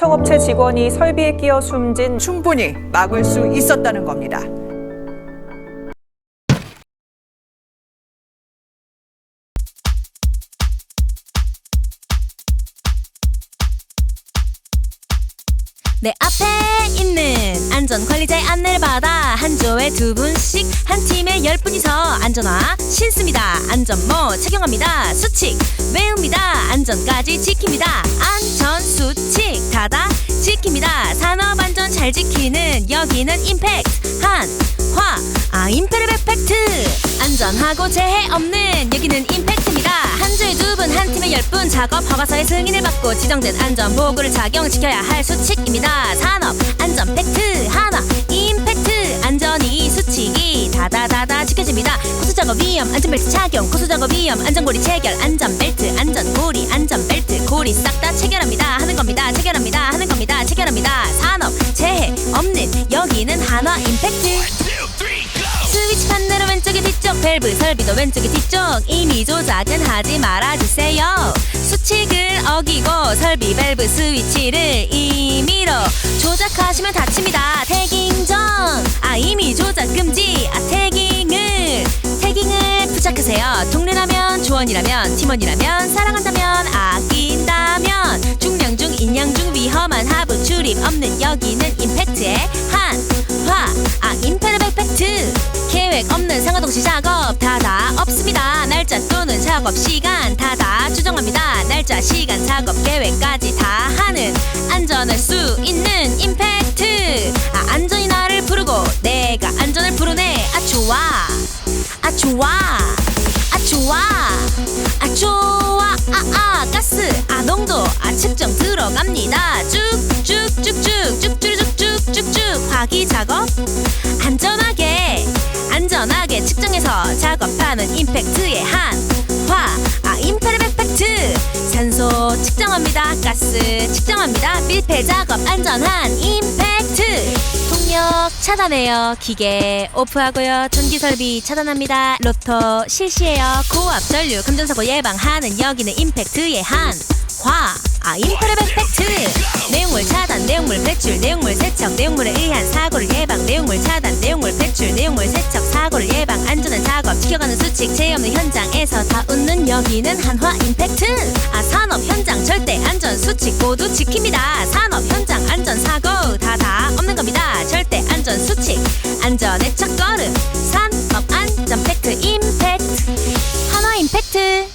하청업체 직원이 설비에 끼어 숨진 충분히 막을 수 있었다는 겁니다. 내 앞에 있는 안전관리자의 안내를 받아 한 조에 두 분씩 한 팀에 열 분이서 안전화 신습니다. 안전모 착용합니다. 수칙 외웁니다. 안전까지 지킵니다. 안전 수칙 다다 지킵니다. 산업 안전 잘 지키는 여기는 임팩트 한화 아 임페르펙트 안전하고 재해 없는 여기는 임팩트 작업 허가서의 승인을 받고 지정된 안전 보호구를 착용 지켜야 할 수칙입니다. 산업 안전 팩트 하나 임팩트 안전이 수칙이 다다다다 지켜집니다. 고수 작업 위험 안전 벨트 착용 고수 작업 위험 안전고리 체결 안전 벨트 안전 고리 안전 벨트 고리 싹 다 체결합니다. 하는 겁니다. 체결합니다. 하는 겁니다. 체결합니다. 산업 재해 없는 여기는 한화 임팩트. 밸브 설비도 왼쪽에 뒤쪽 이미 조작은 하지 말아주세요. 수칙을 어기고 설비 밸브 스위치를 임의로 조작하시면 다칩니다. 태깅 전아 이미 조작 금지. 아 태깅을. 태깅을 부착하세요. 동료라면 조언이라면 팀원이라면 사랑한다면 아낀다면 중량 중 인양 중 위험한 하부 출입 없는 여기는 임 작업 시간 다 다 추정합니다. 날짜 시간 작업 계획까지 다 하는 안전할 수 있는 임팩트. 아 안전이 나를 부르고 내가 안전을 부르네. 아 좋아. 아 좋아. 아 좋아. 아 좋아. 아 아 가스. 아 농도. 아 측정 들어갑니다. 쭉쭉쭉쭉 쭉쭉쭉쭉쭉쭉. 화기 작업. 안전하게 안전하게 측정해서 작업하는 임팩트의 아 임페르펙트. 산소 측정합니다. 가스 측정합니다. 밀폐 작업 안전한 임팩트. 동력 차단해요. 기계 오프하고요. 전기 설비 차단합니다. 로터 실시해요. 고압 전류 금전사고 예방하는 여기는 임팩트의 한화. 아 임페르펙트. 내용물 차단 내용물 배출 내용물 세척 내용물에 의한 사고를 예방 내용물 차단 내용물 배출 내용물 세척 사고를 예방 안전한 지켜가는 수칙 죄 없는 현장에서 다 웃는 여기는 한화 임팩트. 아 산업 현장 절대 안전 수칙 모두 지킵니다. 산업 현장 안전 사고 다다 없는 겁니다. 절대 안전 수칙 안전의 첫 걸음 산업 안전 팩트 임팩트. 한화 임팩트